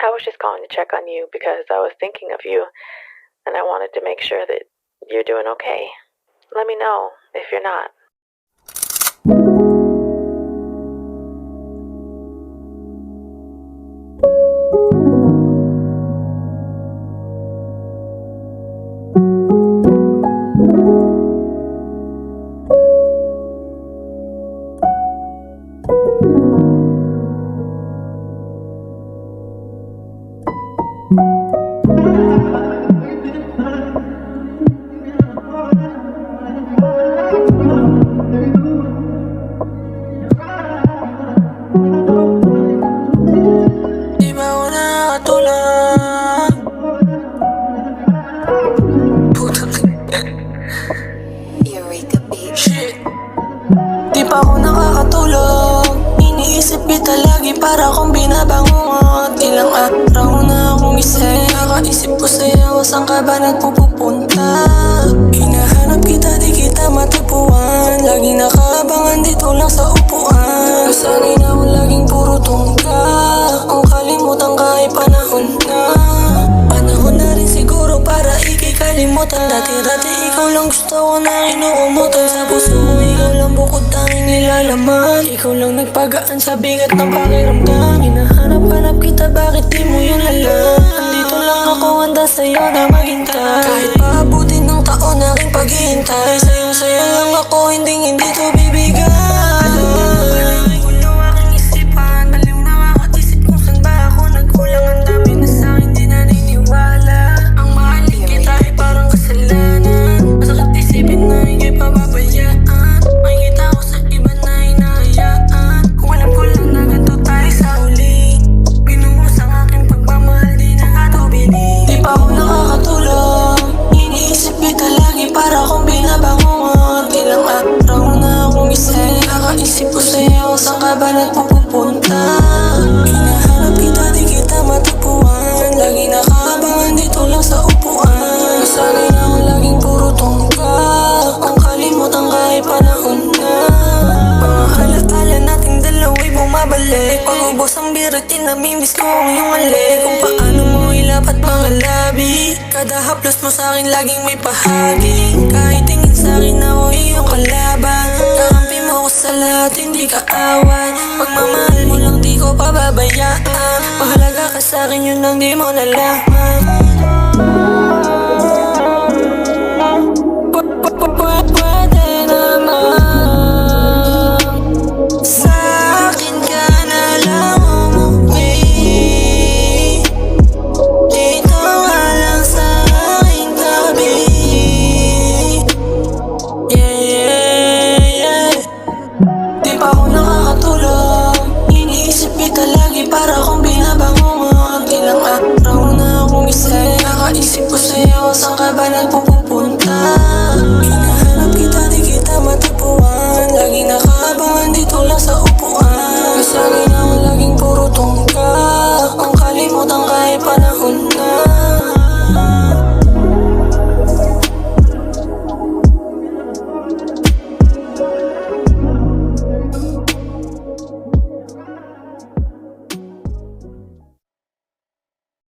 I was just calling to check on you because I was thinking of you and I wanted to make sure that you're doing okay. Let me know if you're not. Di gising Nakaisip ko sa'yo saan ka ba nagpupunta? Hinahanap kita di kita matapuan Laging nakaabangan dito lang sa upuan. Nasanay na akong laging puro tungka. Ang kalimutan ka ay panahon na. Panahon na rin siguro para ikikalimutan. Dati-dati ikaw lang gusto ko na inuumutan Sa puso ikaw lang nilalaman Ikaw lang nagpagaan sa bigat ng pakiramdam. Hinahanap-hanap kita bakit di mo yun alam? Andito lang ako handa sa'yo na maghintay. Kahit paabutin ng taon aking paghihintay. Sa'yo sa'yo lang ako hindi hindi to bibigay ka ba nagpupunta Hinahanap kita di kita matapuan Lagi nakaabangan dito lang sa upuan. Nasanay na akong laging puro tungka. Ang kalimutan ka ay panahon na. Mga alaala nating dalawa'y bumabalik. Pag-ubos ang birutin namimiss ko ang iyong alik Kung paano mo ilapat mga labi. Kada haplos mo sa'kin laging may pahagi Kahit lahat hindi ka awan. Pagmamahal mo lang di ko pababayaan. Mahalaga ka sa'kin yun lang di mo nalaman lagi para kong binabangungot Ilang araw na akong gising Nakaisip ko sa'yo saan ka ba nagpupunta